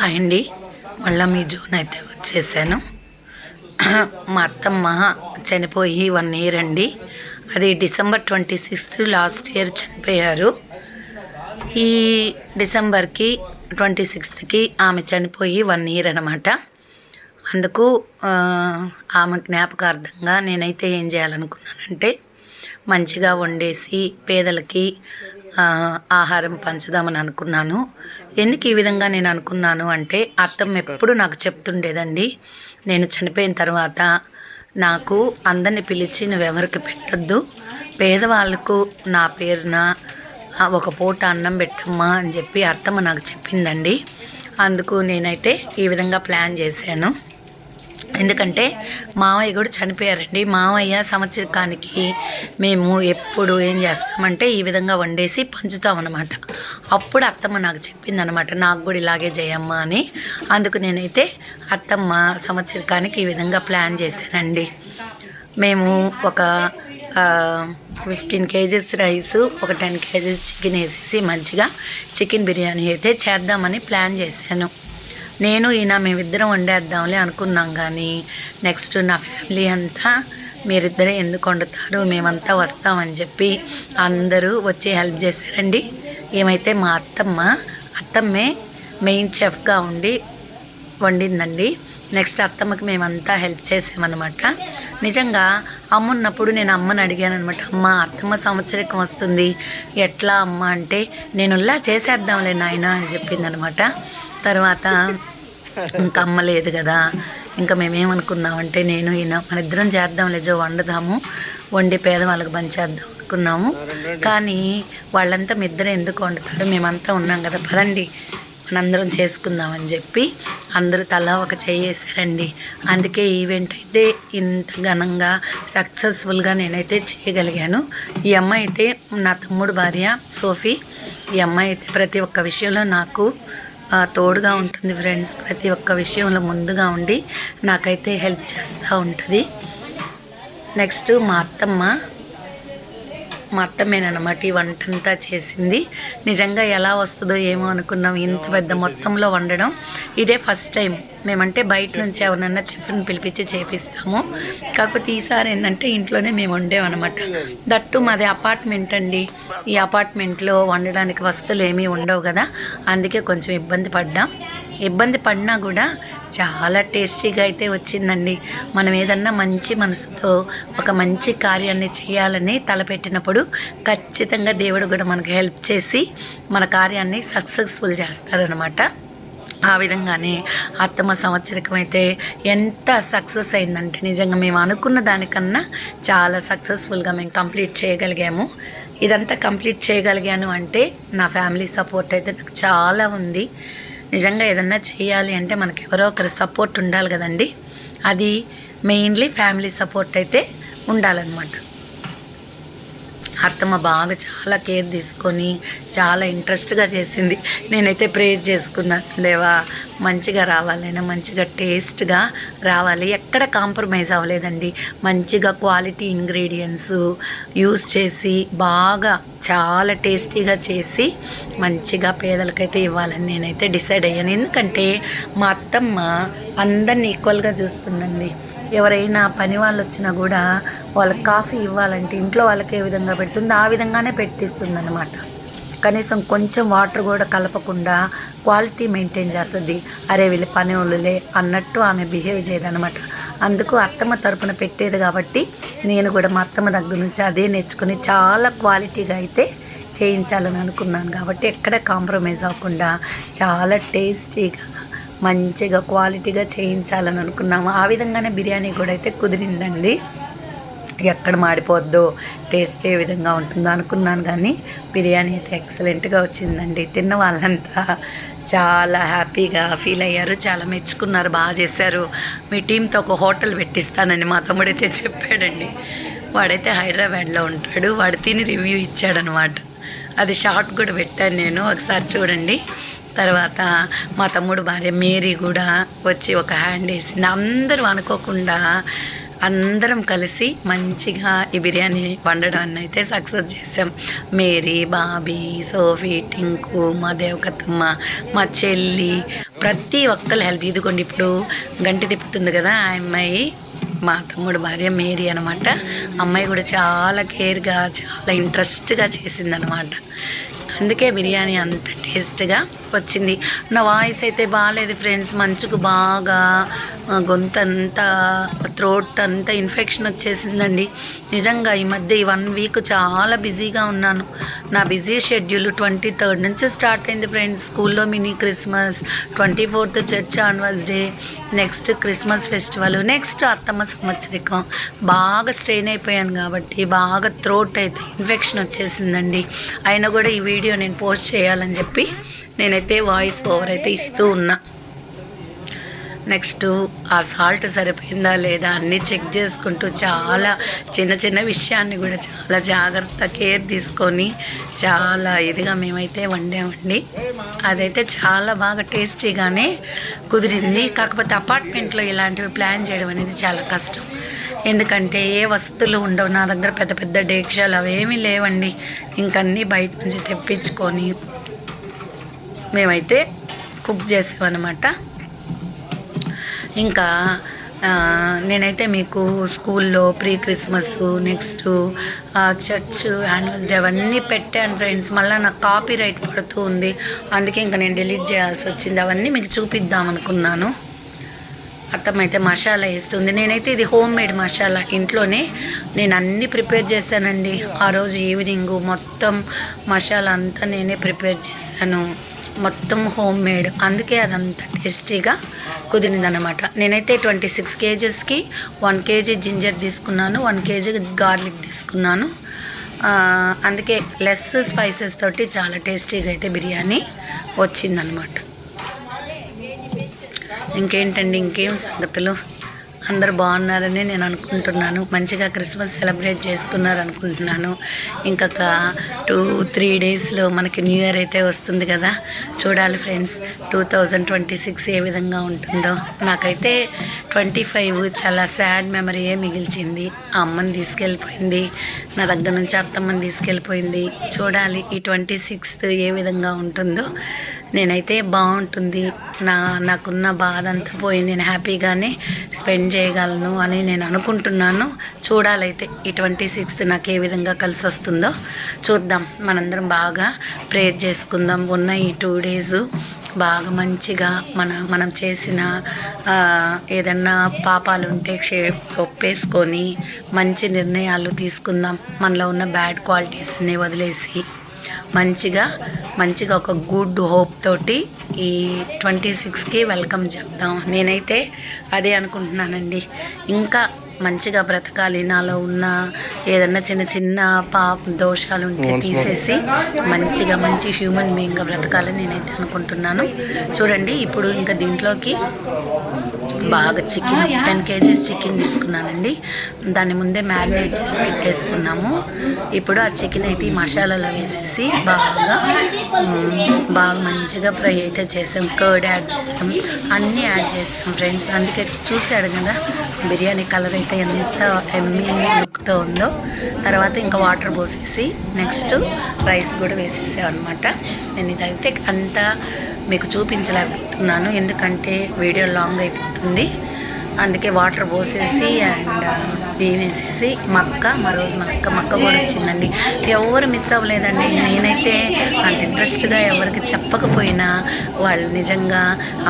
Hi అండి. మళ్ళీ మీ zone అయితే వచ్చేసాను. మా అత్తమ్మ చనిపోయి వన్ ఇయర్ అండి. అది December twenty sixth last year చనిపోయారు. ఈ డిసెంబర్కి ట్వంటీ సిక్స్త్కి ఆమె చనిపోయి వన్ ఇయర్ అనమాట అందుకు ఆమె జ్ఞాపకార్థంగా నేనైతే ఏం చేయాలనుకున్నానంటే మంచిగా వండేసి పేదలకి ఆహారం పంచుదామని అనుకున్నాను. ఎందుకు ఈ విధంగా నేను అనుకున్నాను అంటే అత్తమ్మ ఎప్పుడు నాకు చెప్తుండేదండి. నేను చనిపోయిన తర్వాత నాకు అందరిని పిలిచి నువ్వెవరికి పెట్టద్దు. పేదవాళ్ళకు నా పేరున ఒక పూట అన్నం పెట్టమ్మా అని చెప్పి అత్తమ్మ నాకు చెప్పిందండి. అందుకు నేనైతే ఈ విధంగా ప్లాన్ చేశాను. ఎందుకంటే మావయ్య కూడా చనిపోయారండి. మావయ్య సంవత్సరకానికి మేము ఎప్పుడు ఏం చేస్తామంటే ఈ విధంగా వండేసి పంచుతాం అనమాట అప్పుడు అత్తమ్మ నాకు చెప్పింది అనమాట నాకు కూడా ఇలాగే చేయమ్మ అని. అందుకు నేనైతే అత్తమ్మ సంవత్సరకానికి ఈ విధంగా ప్లాన్ చేశానండి. మేము ఒక ఫిఫ్టీన్ కేజీస్ రైస్ ఒక టెన్ కేజీస్ చికెన్ వేసేసి మంచిగా చికెన్ బిర్యానీ అయితే చేద్దామని ప్లాన్ చేశాను. నేను ఈయన మేమిద్దరం వండేద్దాంలే అనుకున్నాం కానీ నెక్స్ట్ నా ఫ్యామిలీ అంతా మీరిద్దరే ఎందుకు వండుతారు మేమంతా వస్తామని చెప్పి అందరూ వచ్చి హెల్ప్ చేశారండి. ఏమైతే మా అత్తమ్మ అత్తమ్మే మెయిన్ చెఫ్గా ఉండి వండిందండి. నెక్స్ట్ అత్తమ్మకి మేమంతా హెల్ప్ చేసామన్నమాట. నిజంగా అమ్మ ఉన్నప్పుడు నేను అమ్మని అడిగాను అనమాట అమ్మ అత్తమ్మ సంవత్సరకం వస్తుంది. ఎట్లా అమ్మ? అంటే నేను ఇలా చేసేద్దాంలే నాయన అని చెప్పిందనమాట తర్వాత ఇంకా అమ్మ లేదు కదా. ఇంకా మేమేమనుకున్నామంటే నేను ఈయన మన ఇద్దరం చేద్దాం లేజో వండుదాము వండి పేద వాళ్ళకి పంచేద్దాం అనుకున్నాము. కానీ వాళ్ళంతా మీ ఇద్దరు ఎందుకు వండుతారు? మేమంతా ఉన్నాం కదా పదండి మనందరం చేసుకుందామని చెప్పి అందరూ తలా ఒక చేసారండి అందుకే ఈవెంట్ అయితే ఇంత ఘనంగా సక్సెస్ఫుల్గా నేనైతే చేయగలిగాను. ఈ అమ్మాయి అయితే నా తమ్ముడు భార్య సోఫీ. ఈ అమ్మాయి అయితే ప్రతి ఒక్క విషయంలో నాకు తోడుగా ఉంటుంది ఫ్రెండ్స్. ప్రతి ఒక్క విషయంలో ముందుగా ఉండి నాకైతే హెల్ప్ చేస్తూ ఉంటుంది. నెక్స్ట్ మా అత్తమ్మ మా అత్తమేనమాట ఈ వంటంతా చేసింది. నిజంగా ఎలా వస్తుందో ఏమో అనుకున్నాం. ఇంత పెద్ద మొత్తంలో వండడం. ఇదే ఫస్ట్ టైం. మేమంటే బయట నుంచి ఎవరన్నా చెఫ్ని పిలిపించి చేపిస్తాము. కాకపోతే ఈసారి ఏంటంటే ఇంట్లోనే మేము వండేమన్నమాట దట్టు మాది అపార్ట్మెంట్ అండి. ఈ అపార్ట్మెంట్లో వండడానికి వస్తువులు ఏమీ ఉండవు కదా. అందుకే కొంచెం ఇబ్బంది పడ్డాం. ఇబ్బంది పడినా కూడా చాలా టేస్టీగా అయితే వచ్చిందండి. మనం ఏదన్నా మంచి మనసుతో ఒక మంచి కార్యాన్ని చేయాలని తలపెట్టినప్పుడు ఖచ్చితంగా దేవుడు కూడా మనకు హెల్ప్ చేసి మన కార్యాన్ని సక్సెస్ఫుల్ చేస్తారనమాట ఆ విధంగానే అత్తమ్మ సంవత్సరకం అయితే ఎంత సక్సెస్ అయిందంటే నిజంగా మేము అనుకున్న దానికన్నా చాలా సక్సెస్ఫుల్గా మేము కంప్లీట్ చేయగలిగాము. ఇదంతా కంప్లీట్ చేయగలిగాను అంటే నా ఫ్యామిలీ సపోర్ట్ అయితే నాకు చాలా ఉంది. నిజంగా ఏదన్నా చేయాలి అంటే మనకి ఎవరో ఒకరి సపోర్ట్ ఉండాలి కదండి. అది మెయిన్లీ ఫ్యామిలీ సపోర్ట్ అయితే ఉండాలన్నమాట. అత్తమ్మ బాగా చాలా కేర్ తీసుకొని చాలా ఇంట్రెస్ట్గా చేసింది. నేనైతే ప్రేర్ చేసుకున్నాను దేవా మంచిగా రావాలైనా మంచిగా టేస్ట్గా రావాలి. ఎక్కడ కాంప్రమైజ్ అవ్వలేదండి. మంచిగా క్వాలిటీ ఇంగ్రీడియంట్స్ యూస్ చేసి బాగా చాలా టేస్టీగా చేసి మంచిగా పేదలకైతే ఇవ్వాలని నేనైతే డిసైడ్ అయ్యాను. ఎందుకంటే మా అత్తమ్మ అందరిని ఈక్వల్గా చూస్తుందండి. ఎవరైనా పని వాళ్ళు వచ్చినా కూడా వాళ్ళకి కాఫీ ఇవ్వాలంటే ఇంట్లో వాళ్ళకి ఏ విధంగా పెడుతుందో ఆ విధంగానే పెట్టిస్తుంది అనమాట కనీసం కొంచెం వాటర్ కూడా కలపకుండా క్వాలిటీ మెయింటైన్ చేస్తుంది. అరే వీళ్ళు పని వాళ్ళులే అన్నట్టు ఆమె బిహేవ్ చేయదనమాట అందుకు అత్తమ్మ తరపున పెట్టేది కాబట్టి నేను కూడా మా అత్తమ్మ దగ్గర నుంచి అదే నేర్చుకుని చాలా క్వాలిటీగా అయితే చేయించాలని అనుకున్నాను. కాబట్టి ఎక్కడ కాంప్రమైజ్ అవ్వకుండా చాలా టేస్టీగా మంచిగా క్వాలిటీగా చేయించాలని అనుకున్నాము. ఆ విధంగానే బిర్యానీ కూడా అయితే కుదిరిందండి. ఎక్కడ మాడిపోద్దో టేస్ట్ ఏ విధంగా ఉంటుందో అనుకున్నాను కానీ బిర్యానీ అయితే ఎక్సలెంట్గా వచ్చిందండి. తిన్న వాళ్ళంతా చాలా హ్యాపీగా ఫీల్ అయ్యారు చాలా మెచ్చుకున్నారు బాగా చేశారు. మీ టీంతో ఒక హోటల్ పెట్టిస్తానని మా తమ్ముడైతే చెప్పాడండి. వాడైతే హైదరాబాద్లో ఉంటాడు వాడు తిని రివ్యూ ఇచ్చాడనమాట. అది షార్ట్ కూడా పెట్టాను నేను ఒకసారి చూడండి. తర్వాత మా తమ్ముడు భార్య మేరీ కూడా వచ్చి ఒక హ్యాండ్ వేసింది. అందరూ అనుకోకుండా అందరం కలిసి మంచిగా ఈ బిర్యానీ వండడాన్ని అయితే సక్సెస్ చేసాం మేరీ బాబీ సోఫీ టింకు మా దేవకత్తమ్మ మా చెల్లి ప్రతి ఒక్కరు హెల్ప్ ఇదిగోండి ఇప్పుడు గంటి తిప్పుతుంది కదా ఆ అమ్మాయి మా తమ్ముడు భార్య మేరీ అనమాట అమ్మాయి కూడా చాలా కేర్గా చాలా ఇంట్రెస్ట్గా చేసిందనమాట అందుకే బిర్యానీ అంత టేస్ట్గా వచ్చింది. నా వాయిస్ అయితే బాగాలేదు ఫ్రెండ్స్. మంచుకు బాగా గొంతంతా అంతా థ్రోట్ అంతా ఇన్ఫెక్షన్ వచ్చేసిందండి. నిజంగా ఈ మధ్య ఈ వన్ వీక్ చాలా బిజీగా ఉన్నాను. నా బిజీ షెడ్యూల్ ట్వంటీ థర్డ్ నుంచి స్టార్ట్ అయింది ఫ్రెండ్స్. స్కూల్లో mini Christmas twenty fourth church anniversary day next Christmas festival next అత్తమ్మ సంవత్సరికం. బాగా స్ట్రెయిన్ అయిపోయాను కాబట్టి బాగా థ్రోట్ అయితే ఇన్ఫెక్షన్ వచ్చేసిందండి. అయినా కూడా ఈ వీడియో నేను పోస్ట్ చేయాలని చెప్పి నేనైతే వాయిస్ ఓవర్ అయితే ఇస్తూ ఉన్నా. నెక్స్ట్ ఆ సాల్ట్ సరిపోయిందా లేదా అన్నీ చెక్ చేసుకుంటూ చాలా చిన్న చిన్న విషయాన్ని కూడా చాలా జాగ్రత్త కేర్ తీసుకొని చాలా ఇదిగా మేమైతే వండామండి. అదైతే చాలా బాగా టేస్టీగానే కుదిరింది. కాకపోతే అపార్ట్మెంట్లో ఇలాంటివి ప్లాన్ చేయడం అనేది చాలా కష్టం. ఎందుకంటే ఏ వస్తువులు ఉండవు. నా దగ్గర పెద్ద పెద్ద డేక్షాలు అవేమీ లేవండి. ఇంకన్నీ బయట నుంచి తెప్పించుకొని మేమైతే కుక్ చేసామన్నమాట ఇంకా నేనైతే మీకు స్కూల్లో pre Christmas next church anniversary day అవన్నీ పెట్టాను ఫ్రెండ్స్. మళ్ళీ నాకు కాపీ రైట్ పడుతూ ఉంది. అందుకే ఇంకా నేను డిలీట్ చేయాల్సి వచ్చింది. అవన్నీ మీకు చూపిద్దాం అనుకున్నాను అత్తమైతే మసాలా వేస్తుంది. నేనైతే ఇది హోమ్ మేడ్ మసాలా. ఇంట్లోనే నేను అన్నీ ప్రిపేర్ చేశానండి. ఆ రోజు ఈవినింగ్ మొత్తం మసాలా అంతా నేనే ప్రిపేర్ చేశాను. మొత్తం హోమ్ మేడ్ అందుకే అదంత టేస్టీగా కుదిరిందనమాట నేనైతే ట్వంటీ సిక్స్ కేజెస్కి వన్ కేజీ జింజర్ తీసుకున్నాను వన్ కేజీ గార్లిక్ తీసుకున్నాను. అందుకే లెస్ స్పైసెస్ తోటి చాలా టేస్టీగా అయితే బిర్యానీ వచ్చిందనమాట ఇంకేంటండి ఇంకేం సంగతులు? అందరు బాగున్నారని నేను అనుకుంటున్నాను. మంచిగా క్రిస్మస్ సెలబ్రేట్ చేసుకున్నారు అనుకుంటున్నాను. ఇంకొక టూ త్రీ డేస్లో మనకి న్యూ ఇయర్ అయితే వస్తుంది కదా. చూడాలి friends two thousand twenty six ఏ విధంగా ఉంటుందో. నాకైతే ట్వంటీ ఫైవ్ చాలా సాడ్ మెమరీయే మిగిల్చింది. ఆ అమ్మని తీసుకెళ్ళిపోయింది. నా దగ్గర నుంచి అత్తమ్మని తీసుకెళ్ళిపోయింది. చూడాలి ఈ ట్వంటీ సిక్స్త్ ఏ విధంగా ఉంటుందో. నేనైతే బాగుంటుంది. నా నాకున్న బాధ అంతా పోయి నేను హ్యాపీగానే స్పెండ్ చేయగలను అని నేను అనుకుంటున్నాను. చూడాలైతే ఈ ట్వంటీ సిక్స్త్ నాకు ఏ విధంగా కలిసి వస్తుందో. చూద్దాం. మనందరం బాగా ప్రేయర్ చేసుకుందాం. ఉన్న ఈ టూ డేస్ బాగా మంచిగా మన మనం చేసిన ఏదన్నా పాపాలు ఉంటే క్షే ఒప్పేసుకొని మంచి నిర్ణయాలు తీసుకుందాం. మనలో ఉన్న బ్యాడ్ క్వాలిటీస్ అన్నీ వదిలేసి. మంచిగా మంచిగా ఒక గుడ్ హోప్ తోటి ఈ ట్వంటీ సిక్స్కి వెల్కమ్ చెప్దాం. నేనైతే అదే అనుకుంటున్నానండి. ఇంకా మంచిగా బ్రతకాలి. నాలో ఉన్న ఏదన్నా చిన్న చిన్న పాప దోషాలు ఉంటే తీసేసి మంచిగా మంచి హ్యూమన్ బీయింగ్గా బ్రతకాలని నేనైతే అనుకుంటున్నాను. చూడండి ఇప్పుడు ఇంకా దీంట్లోకి బాగా చికెన్ టెన్ కేజీస్ చికెన్ తీసుకున్నానండి. దాన్ని ముందే మ్యారినేట్ చేసి పెట్టేసుకున్నాము. ఇప్పుడు ఆ చికెన్ అయితే ఈ మసాలాలో వేసేసి బాగా బాగా మంచిగా ఫ్రై అయితే చేసాం. కర్డ్ యాడ్ చేసాం. అన్నీ యాడ్ చేసాం ఫ్రెండ్స్. అందుకే చూసాడు కదా బిర్యానీ కలర్ అయితే ఎంత ఎమ్మీ లుక్తో ఉందో. తర్వాత ఇంకా వాటర్ పోసేసి నెక్స్ట్ రైస్ కూడా వేసేసాం అనమాట నేను ఇదైతే అంతా మీకు చూపించలేకపోతున్నాను. ఎందుకంటే వీడియో లాంగ్ అయిపోతుంది. అందుకే వాటర్ పోసేసి అండ్ బియ్యం వేసేసి మక్క మా రోజు మక్క మక్క కూడా వచ్చిందండి. ఎవరు మిస్ అవ్వలేదండి. నేనైతే అంత ఇంట్రెస్ట్గా ఎవరికి చెప్పకపోయినా వాళ్ళు నిజంగా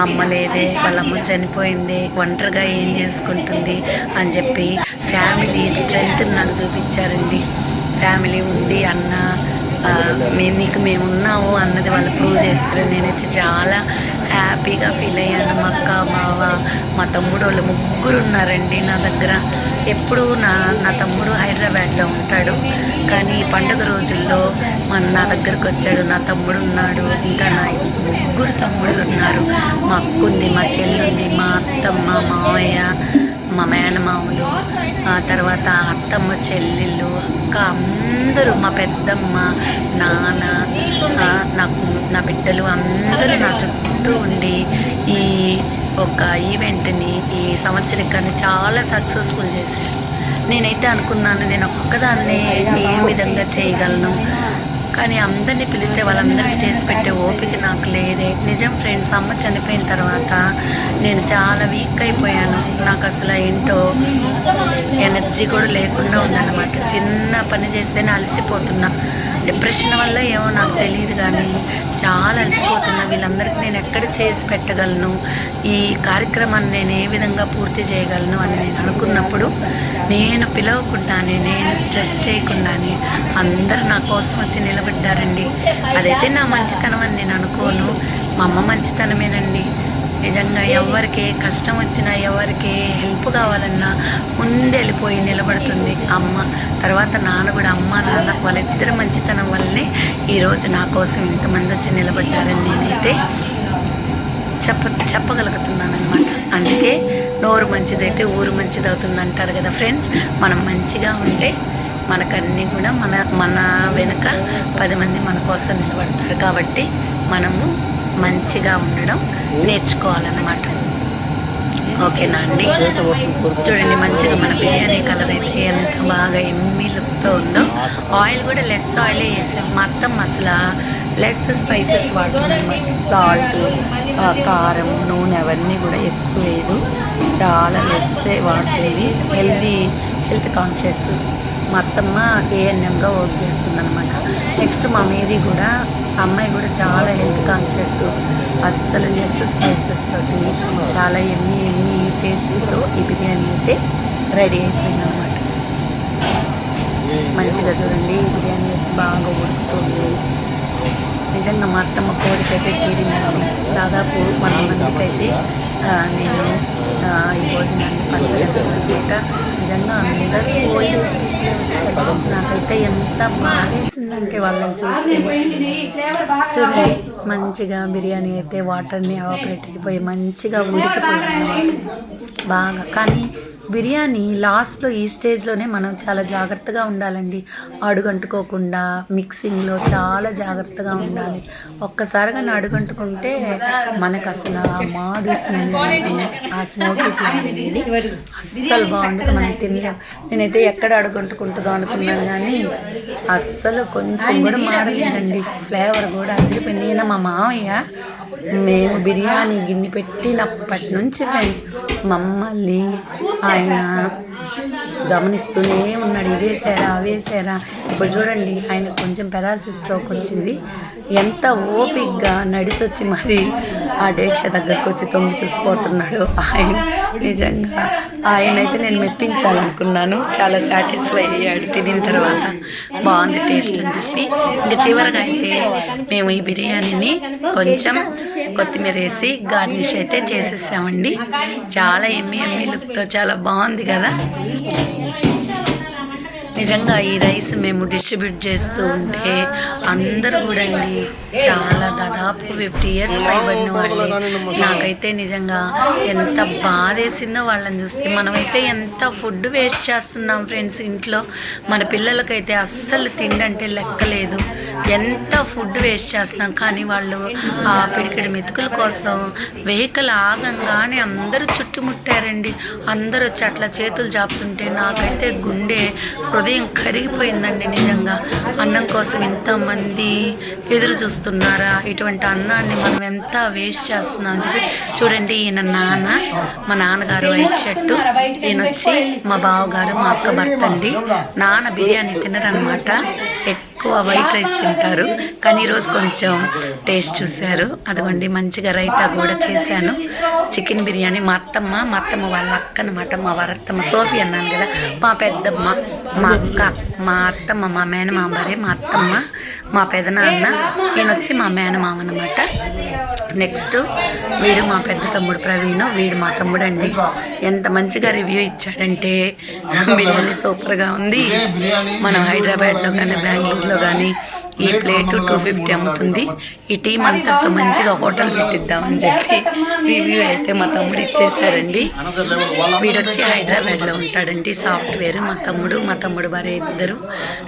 అమ్మ లేదే వాళ్ళ అమ్మ చనిపోయింది ఒంటరిగా ఏం చేసుకుంటుంది అని చెప్పి ఫ్యామిలీ స్ట్రెంగ్త్ నాకు చూపించారండి. ఫ్యామిలీ ఉంది అన్న మేము నీకు మేము ఉన్నాము అన్నది వాళ్ళు ప్రూవ్ చేస్తారు. నేనైతే చాలా హ్యాపీగా ఫీల్ అయ్యాను. మా అక్క మావ మా తమ్ముడు వాళ్ళు ముగ్గురు ఉన్నారండి నా దగ్గర. ఎప్పుడు నా నా తమ్ముడు హైదరాబాద్లో ఉంటాడు. కానీ పండుగ రోజుల్లో మన నా దగ్గరకు వచ్చాడు. నా తమ్ముడు ఉన్నాడు. ఇంకా నా ముగ్గురు తమ్ముళ్ళు ఉన్నారు. మా అక్క ఉంది మా చెల్లుంది మా అత్తమ్మ మావయ్య మా మేనమామలు ఆ తర్వాత అత్తమ్మ చెల్లెళ్ళు అక్క అందరూ మా పెద్దమ్మ నాన్న నాకు నా బిడ్డలు అందరూ నా చుట్టూ ఉండి ఈ ఒక ఈవెంట్ని ఈ సంవత్సరికాన్ని చాలా సక్సెస్ఫుల్ చేశారు. నేనైతే అనుకున్నాను నేను ఒక్కదాన్నే ఏ విధంగా చేయగలను. కానీ అందరినీ పిలిస్తే వాళ్ళందరికీ చేసి పెట్టే ఓపిక నాకు లేదే. నిజం ఫ్రెండ్స్ అమ్మ చనిపోయిన తర్వాత నేను చాలా వీక్ అయిపోయాను. నాకు అసలు ఏంటో ఎనర్జీ కూడా లేకుండా ఉందన్నమాట. చిన్న పని చేస్తేనే అలసిపోతున్నా. డిప్రెషన్ వల్ల ఏమో నాకు తెలియదు కానీ చాలా అలసిపోతున్నా. వీళ్ళందరికీ నేను ఎక్కడ చేసి పెట్టగలను? ఈ కార్యక్రమాన్ని నేను ఏ విధంగా పూర్తి చేయగలను అని నేను అనుకున్నప్పుడు నేను పిలవకుండానే నేను స్ట్రెస్ చేయకుండానే అందరు నా కోసం వచ్చి నిలబడ్డారండి. అదైతే నా మంచితనం అని నేను అనుకోను. మా అమ్మ మంచితనమేనండి. నిజంగా ఎవరికి కష్టం వచ్చినా ఎవరికి హెల్ప్ కావాలన్నా ముందెళ్ళిపోయి నిలబడుతుంది అమ్మ. తర్వాత నాన్న కూడా అమ్మ నాన్న వాళ్ళిద్దరి మంచితనం వల్లనే ఈరోజు నా కోసం ఇంతమంది వచ్చి నిలబడ్డారని నేనైతే చెప్ప చెప్పగలుగుతున్నాను అనమాట అందుకే నోరు మంచిదైతే ఊరు మంచిది అవుతుంది అంటారు కదా ఫ్రెండ్స్. మనం మంచిగా ఉంటే మనకన్నీ కూడా మన మన వెనుక పది మంది మన కోసం నిలబడతారు. కాబట్టి మనము మంచిగా ఉండడం నేర్చుకోవాలన్నమాట. ఓకేనా అండి? చూడండి మంచిగా మన బిర్యానీ కలర్ అయితే ఎంత బాగా ఎమ్మి లుక్తో ఉందో. ఆయిల్ కూడా లెస్ ఆయిలే వేసాం మొత్తం అసలు లెస్ స్పైసెస్ వాడుతున్నాం. సాల్ట్ కారం నూనె అవన్నీ కూడా ఎక్కువ వేయదు చాలా లెస్ వాడుతుంది. హెల్దీ హెల్త్ కాన్షియస్ మా అత్తమ్మ ఏఎన్ఎంగా వర్క్ చేస్తుంది అనమాట నెక్స్ట్ మా మేరీ కూడా అమ్మాయి కూడా చాలా హెల్త్ కాన్షియస్ అస్సలు లెస్ స్పైసెస్ తోటి చాలా ఎన్ని ఎన్ని టేస్ట్తో ఈ బిర్యానీ అయితే రెడీ అయిపోయింది అనమాట మంచిగా చూడండి ఈ బిర్యానీ అయితే బాగా ఉడుకుతుంది. నిజంగా మా అత్తమ్మ కోరిక అయితే తీరిందండి దాదాపు మన మందికైతే నేను ఈ భోజనాన్ని పంచగలను అనమాట నిజంగా అందరూ పోయి నాకైతే ఎంత బాధేసిందంటే వాళ్ళని చూస్తే చూడండి మంచిగా బిర్యానీ అయితే వాటర్ని ఆపరేట్ అయిపోయి మంచిగా ఉడికిపోయింది. బాగా కానీ బిర్యానీ లాస్ట్లో ఈ స్టేజ్లోనే మనం చాలా జాగ్రత్తగా ఉండాలండి. అడుగంటుకోకుండా మిక్సింగ్లో చాలా జాగ్రత్తగా ఉండాలి. ఒక్కసారిగా అడుగంటుకుంటే మనకు అసలు మాడు స్మెల్ ఆ స్మోకీ అనేది అస్సలు బాగుంటుంది మనం తినలేం. నేనైతే ఎక్కడ అడుగంటుకుంటుందో అనుకున్నాను కానీ అస్సలు కొంచెం కూడా మాడలేదండి. ఫ్లేవర్ కూడా అదిరిపోయింది. నేను మా మామయ్య మేము బిర్యానీ గిన్నె పెట్టినప్పటి నుంచి ఫ్రెండ్స్ మమ్మల్ని ఆయన గమనిస్తూనే ఉన్నాడు. ఇవేశారా అవేశారా ఇప్పుడు చూడండి ఆయన కొంచెం పెరాలసిస్ స్ట్రోక్ వచ్చింది. ఎంత ఓపిక్గా నడిచొచ్చి మరి ఆ డేక్ష దగ్గరకు వచ్చి తొంగి చూసిపోతున్నాడు. ఆయన నిజంగా ఆయన అయితే నేను మెప్పించాలనుకున్నాను. చాలా సాటిస్ఫై అయ్యాడు. తినిన తర్వాత బాగుంది టేస్ట్ అని చెప్పి. ఇంకా చివరిగా అయితే మేము ఈ బిర్యానీని కొంచెం కొత్తిమీర వేసి గార్నిష్ అయితే చేసేసామండి. చాలా ఎమ్మి ఎమ్మి లుక్తో చాలా బాగుంది కదా. నిజంగా ఈ రైస్ మేము డిస్ట్రిబ్యూట్ చేస్తూ ఉంటే అందరూ కూడా అండి చాలా దాదాపు ఫిఫ్టీ ఇయర్స్ పైబడిన వాళ్ళే. నాకైతే నిజంగా ఎంత బాధేసిందో వాళ్ళని చూస్తే. మనమైతే ఎంత ఫుడ్ వేస్ట్ చేస్తున్నాం ఫ్రెండ్స్ ఇంట్లో. మన పిల్లలకైతే అస్సలు తిండంటే లెక్కలేదు. ఎంత ఫుడ్ వేస్ట్ చేస్తున్నాం కానీ వాళ్ళు ఆ పిడికిడి మెతుకుల కోసం వెహికల్ ఆగంగానే అందరూ చుట్టుముట్టారండి. అందరూ వచ్చి అట్లా చేతులు చాపుతుంటే నాకైతే గుండె హృదయం కరిగిపోయిందండి నిజంగా. అన్నం కోసం ఇంతమంది ఎదురు చూస్తున్నారా? ఇటువంటి అన్నాన్ని మనం ఎంత వేస్ట్ చేస్తున్నాం అని చెప్పి చూడండి ఈయన నాన్న మా నాన్నగారు వైట్ చెట్టు. ఈయన వచ్చి మా బావగారు మా అక్క భర్త అండి. నాన్న బిర్యానీ తినరనమాట ఎక్కువ వైట్ రైస్ తింటారు. కానీ ఈరోజు కొంచెం టేస్ట్ చూశారు. అదిగోండి మంచిగా రైతా కూడా చేశాను. చికెన్ బిర్యానీ మా అత్తమ్మ మా అత్తమ్మ వాళ్ళ అక్క అనమాట మా వరత్తమ్మ సోఫీ అన్నాను కదా. మా పెద్దమ్మ మా అక్క మా అత్తమ్మ మా మేనమామ మా అత్తమ్మ మా పెదనాన్న ఈయన వచ్చి మా మేనమామ అనమాట నెక్స్ట్ వీడు మా పెద్ద తమ్ముడు ప్రవీణ్ వీడు మా తమ్ముడు అండి. ఎంత మంచిగా రివ్యూ ఇచ్చాడంటే బిర్యానీ సూపర్గా ఉంది. మనం హైదరాబాద్లో కానీ బెంగళూరులో కానీ ఈ ప్లేట్ టూ ఫిఫ్టీ అమ్ముతుంది. ఈ టీం అంతటితో మంచిగా హోటల్ పెట్టిద్దామని చెప్పి రివ్యూ అయితే మా తమ్ముడు ఇచ్చేసారండి. వీడొచ్చి హైదరాబాద్లో ఉంటాడండి. సాఫ్ట్వేర్ మా తమ్ముడు మా తమ్ముడు భార్య ఇద్దరు.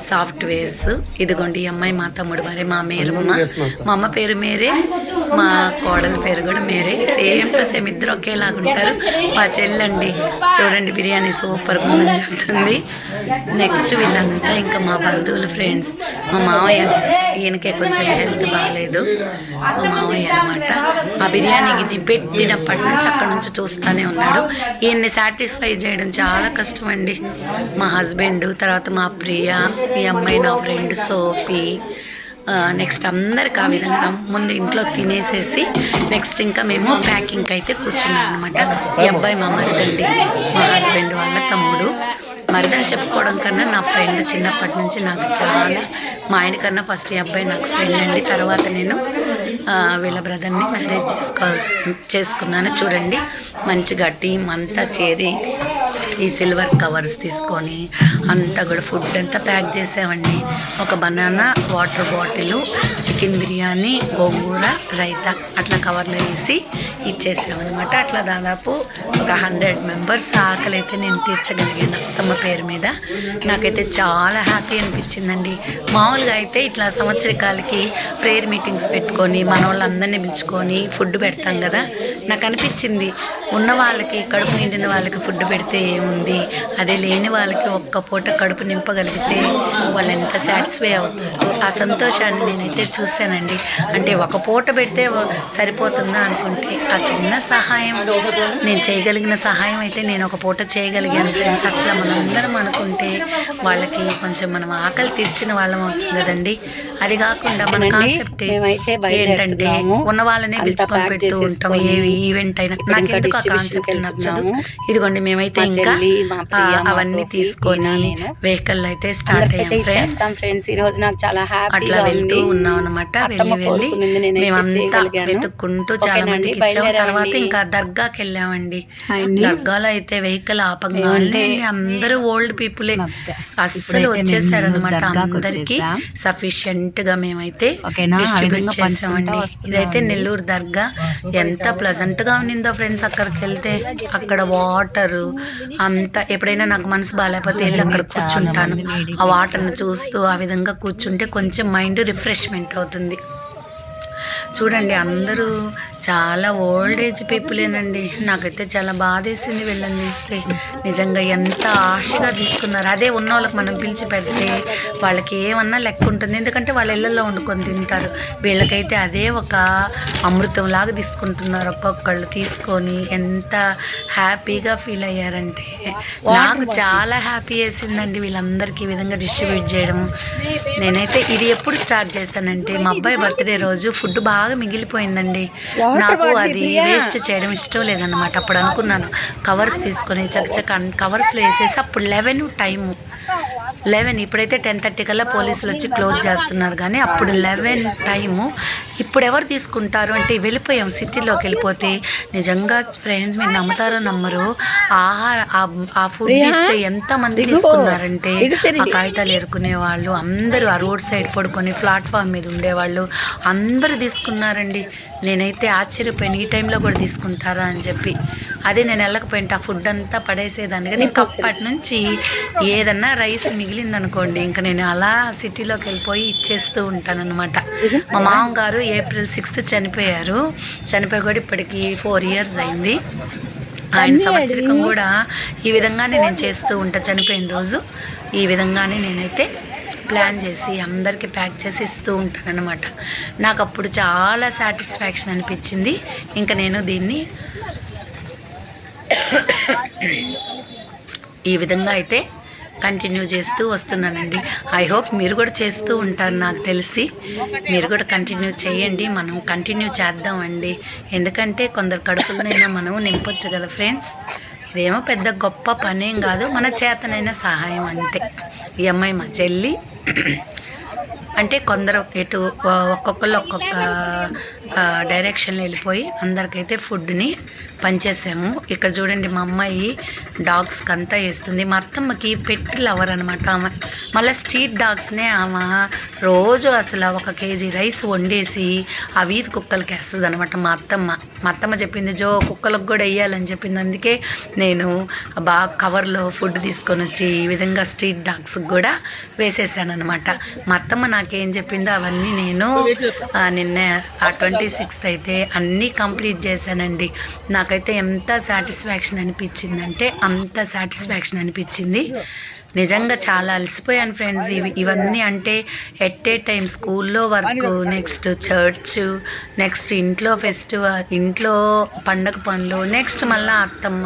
సాఫ్ట్వేర్స్ ఇదిగోండి ఈ అమ్మాయి మా తమ్ముడు భార్య మా మేరమ్మ మా అమ్మ పేరు మేరే మా కోడల పేరు కూడా మేరే. సేమ్ టు సేమ్ ఇద్దరు ఒకేలాగా ఉంటారు. మా చెల్లండి. చూడండి బిర్యానీ సూపర్ ఉందని చెప్తుంది. నెక్స్ట్ వీళ్ళంతా ఇంకా మా బంధువులు ఫ్రెండ్స్ మా మామయ్య ఈయనకే కొంచెం హెల్త్ బాగాలేదు మా మామయ్య అనమాట ఆ బిర్యానీ పెట్టినప్పటి నుంచి అక్కడ నుంచి చూస్తూనే ఉన్నాడు. ఈయన్ని సాటిస్ఫై చేయడం చాలా కష్టం అండి మా హస్బెండ్ తర్వాత మా ప్రియ ఈ అమ్మాయి నా ఫ్రెండ్ సోఫీ నెక్స్ట్ అందరికి ఆ విధంగా ముందు ఇంట్లో తినేసేసి నెక్స్ట్ ఇంకా మేము ప్యాకింగ్కి అయితే కూర్చున్నాం అనమాట ఈ అబ్బాయి మా మరిదండి మా హస్బెండ్ వాళ్ళ తమ్ముడు. మరిదని చెప్పుకోవడం కన్నా నా ఫ్రెండ్ చిన్నప్పటి నుంచి నాకు చాలా మా ఆయన కన్నా ఫస్ట్ ఈ అబ్బాయి నాకు ఫ్రెండ్ అండి. తర్వాత నేను వీళ్ళ బ్రదర్ని మ్యారేజ్ చేసుకో చేసుకున్నాను. చూడండి మంచిగా టీం అంతా చేరి ఈ సిల్వర్ కవర్స్ తీసుకొని అంతా కూడా ఫుడ్ అంతా ప్యాక్ చేసామండి. ఒక banana water bottle chicken biryani గోంగూర రైతా అట్లా కవర్లో వేసి ఇచ్చేసామన్నమాట. అట్లా దాదాపు ఒక హండ్రెడ్ మెంబర్స్ ఆకలి అయితే నేను తీర్చగలిగాను అత్తమ్మ పేరు మీద. నాకైతే చాలా హ్యాపీ అనిపించిందండి. మామూలుగా అయితే ఇట్లా సంవత్సరకాలకి ప్రేయర్ మీటింగ్స్ పెట్టుకొని మన వాళ్ళందరినీ పిలుచుకొని ఫుడ్ పెడతాం కదా. నాకు అనిపించింది ఉన్న వాళ్ళకి కడుపు నిండిన వాళ్ళకి ఫుడ్ పెడితే ఏముంది? అదే లేని వాళ్ళకి ఒక్క పూట కడుపు నింపగలిగితే వాళ్ళు ఎంత సాటిస్ఫై అవుతారు? ఆ సంతోషాన్ని నేనైతే చూశానండి. అంటే ఒక పూట పెడితే సరిపోతుందా అనుకుంటే ఆ చిన్న సహాయం నేను చేయగలిగిన సహాయం అయితే నేను ఒక పూట చేయగలిగాను ఫ్రెండ్స్. అట్లా మనందరం అనుకుంటే వాళ్ళకి కొంచెం మనం ఆకలి తీర్చిన వాళ్ళం అవుతుంది కదండి. అది కాకుండా మన? కాన్సెప్ట్ ఏంటంటే. ఉన్న వాళ్ళనే పిలుచుకొని పెడుతూ ఉంటాం. ఏ ఈవెంట్ అయినా. నాకు ఎందుకు ఆ కాన్సెప్ట్ నచ్చదు. ఇదిగోండి మేమైతే ఇంకా అవన్నీ తీసుకొని. వెహికల్ అయితే స్టార్ట్ అయ్యాం ఫ్రెండ్స్ ఈ రోజు నాకు చాలా అట్లా వెళ్తూ ఉన్నాం అనమాట వెళ్ళి వెళ్ళి మేమంతా. వెతుక్కుంటూ చాలా మందికి ఇచ్చాం. తర్వాత ఇంకా దర్గాకి వెళ్ళామండి. దర్గాలో అయితే వెహికల్ ఆపంగానే అందరూ ఓల్డ్ పీపులే. అస్సలు వచ్చేసారనమాట దర్గాకు అందరికి. సఫిషియెంట్గా మేమైతే డిస్ట్రిబ్యూట్ చేసామండి. ఇదైతే నెల్లూరు దర్గా ఎంత ప్లజెంట్గా ఉన్నిందో ఫ్రెండ్స్ అక్కడికి వెళ్తే అక్కడ వాటర్ అంతా ఎప్పుడైనా నాకు మనసు బాగాలేకపోతే వెళ్ళి అక్కడ కూర్చుంటాను. ఆ వాటర్ని చూస్తూ ఆ విధంగా కూర్చుంటే కొంచెం మైండ్ రిఫ్రెష్మెంట్ అవుతుంది. చూడండి అందరూ చాలా ఓల్డ్ ఏజ్ పీపులేనండి నాకైతే చాలా బాధేసింది వీళ్ళని చూస్తే. నిజంగా ఎంత ఆశగా తీసుకున్నారు. అదే ఉన్న వాళ్ళకి మనం పిలిచి పెడితే వాళ్ళకి ఏమన్నా లెక్క ఉంటుంది. ఎందుకంటే వాళ్ళ ఇళ్ళల్లో వండుకొని తింటారు. వీళ్ళకైతే అదే ఒక అమృతం లాగా తీసుకుంటున్నారు. ఒక్కొక్కళ్ళు తీసుకొని ఎంత హ్యాపీగా ఫీల్ అయ్యారంటే. నాకు చాలా హ్యాపీ వేసిందండి వీళ్ళందరికీ ఈ విధంగా డిస్ట్రిబ్యూట్ చేయడం. నేనైతే ఇది ఎప్పుడు స్టార్ట్ చేశానంటే మా అబ్బాయి బర్త్డే రోజు ఫుడ్ బాగా మిగిలిపోయిందండి. నాకు అది వేస్ట్ చేయడం ఇష్టం లేదన్నమాట. అప్పుడు అనుకున్నాను. కవర్స్ తీసుకొని చకచక కవర్స్లో వేసేసి అప్పుడు లెవెన్ టైము. లెవెన్ ఇప్పుడైతే టెన్ థర్టీ కల్లా పోలీసులు వచ్చి క్లోజ్ చేస్తున్నారు కానీ అప్పుడు లెవెన్ టైము ఇప్పుడు ఎవరు తీసుకుంటారు అంటే వెళ్ళిపోయాం సిటీలోకి వెళ్ళిపోతే నిజంగా ఫ్రెండ్స్ మీరు నమ్ముతారో నమ్మరు ఆహార ఆ- ఫుడ్ ఇస్తే ఎంతమంది తీసుకున్నారంటే ఆ కాగితాలు ఏరుకునే వాళ్ళు అందరూ ఆ రోడ్ సైడ్ పడుకొని ప్లాట్ఫామ్ మీద ఉండేవాళ్ళు అందరూ తీసుకున్నారండి. నేనైతే ఆశ్చర్యపోయాను ఈ టైంలో కూడా తీసుకుంటారా అని చెప్పి. అదే నేను వెళ్ళకపోయింటే ఆ ఫుడ్ అంతా పడేసేదాన్ని. కదా ఇంకా అప్పటి నుంచి ఏదన్నా రైస్ మిగిలిందనుకోండి ఇంకా నేను అలా సిటీలోకి వెళ్ళిపోయి ఇచ్చేస్తూ ఉంటానన్నమాట. మా మామగారు ఏప్రిల్ సిక్స్త్ చనిపోయారు. చనిపోయి కూడా ఇప్పటికి ఫోర్ ఇయర్స్ అయింది. ఆయన సంవత్సరికం కూడా ఈ విధంగానే నేను చేస్తూ ఉంటా చనిపోయిన రోజు. ఈ విధంగానే నేనైతే ప్లాన్ చేసి అందరికీ ప్యాక్ చేసి ఇస్తూ ఉంటానన్నమాట. నాకు అప్పుడు చాలా సాటిస్ఫాక్షన్ అనిపించింది. ఇంకా నేను దీన్ని ఈ విధంగా అయితే కంటిన్యూ చేస్తూ వస్తున్నానండి. ఐ హోప్ మీరు కూడా చేస్తూ ఉంటారు నాకు తెలిసి. మీరు కూడా కంటిన్యూ చేయండి. మనం కంటిన్యూ చేద్దామండి. ఎందుకంటే కొందరు కడుపులనైనా మనం నింపొచ్చు కదా ఫ్రెండ్స్. ఇదేమో పెద్ద గొప్ప పనేం కాదు. మన చేతనైన సహాయం అంతే. ఈ అమ్మాయి మా చెల్లి. అంటే కొందరు ఎటు ఒక్కొక్కళ్ళు ఒక్కొక్క డైరెక్షన్లో వెళ్ళిపోయి అందరికైతే ఫుడ్ని పంచేసాము. ఇక్కడ చూడండి మా అమ్మాయి డాగ్స్కి అంతా వేస్తుంది. మా అత్తమ్మకి పెట్ లవర్ అనమాట ఆమె. మళ్ళీ స్ట్రీట్ డాగ్స్నే ఆమె రోజు అసలు ఒక కేజీ రైస్ వండేసి ఆ వీధి కుక్కలకి వేస్తుంది అనమాట మా అత్తమ్మ. మా అత్తమ్మ చెప్పింది జో కుక్కలకు కూడా వేయాలని చెప్పింది. అందుకే నేను బాగా కవర్లో ఫుడ్ తీసుకొని వచ్చి ఈ విధంగా స్ట్రీట్ డాగ్స్కి కూడా వేసేసాను అనమాట మా అత్తమ్మ నాకేం చెప్పిందో అవన్నీ నేను నిన్న ఆ ట్వంటీ సిక్స్త్ అయితే అన్నీ కంప్లీట్ చేశానండి. నాకైతే ఎంత సాటిస్ఫాక్షన్ అనిపించిందంటే అంత సాటిస్ఫాక్షన్ అనిపించింది. నిజంగా చాలా అలసిపోయాను ఫ్రెండ్స్ ఇవి ఇవన్నీ అంటే ఎట్ ఏ టైం స్కూల్లో వర్క్ నెక్స్ట్ చర్చ్ నెక్స్ట్ ఇంట్లో ఫెస్టివల్ ఇంట్లో పండగ పనులు నెక్స్ట్ మళ్ళీ అత్తమ్మ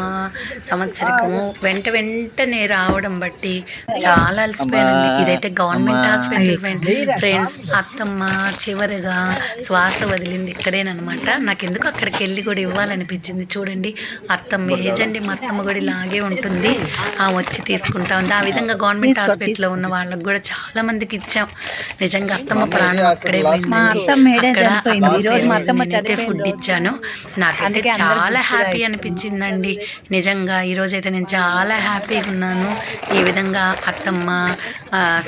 సంవత్సరికము వెంట వెంటనే రావడం బట్టి చాలా అలసిపోయానండి. ఇదైతే గవర్నమెంట్ హాస్పిటల్ ఫ్రెండ్స్ అత్తమ్మ చివరిగా శ్వాస వదిలింది ఇక్కడేనమాట నాకు ఎందుకు అక్కడికి వెళ్ళి కూడా ఇవ్వాలనిపించింది. చూడండి అత్తమ్మ ఏజండి మా అత్తమ్మ కూడా ఇలాగే ఉంటుంది. ఆ వచ్చి తీసుకుంటా ఉంది. విధంగా గవర్నమెంట్ హాస్పిటల్లో ఉన్న వాళ్ళకి కూడా చాలా మందికి ఇచ్చాం నిజంగా అత్తమ్మ ప్రాణం అక్కడే పోయింది మా అత్తమ్మ ఏడే చనిపోయింది. ఈ రోజు మా అత్తమ్మ ఫుడ్. ఇచ్చాను నాకైతే చాలా హ్యాపీ. అనిపించిందండి నిజంగా ఈరోజు అయితే నేను చాలా హ్యాపీగా ఉన్నాను ఈ విధంగా అత్తమ్మ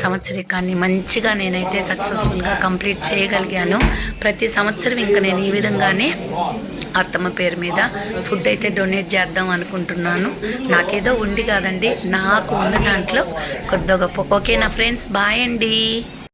సంవత్సరికాన్ని మంచిగా నేనైతే సక్సెస్ఫుల్గా కంప్లీట్ చేయగలిగాను ప్రతి సంవత్సరం ఇంకా నేను ఈ విధంగానే అత్తమ్మ పేరు మీద ఫుడ్ అయితే డొనేట్ చేద్దాం అనుకుంటున్నాను. నాకేదో ఉండి కాదండి నాకు ఉన్న దాంట్లో కొద్ది గొప్ప. ఓకేనా ఫ్రెండ్స్? బాయ్ అండి.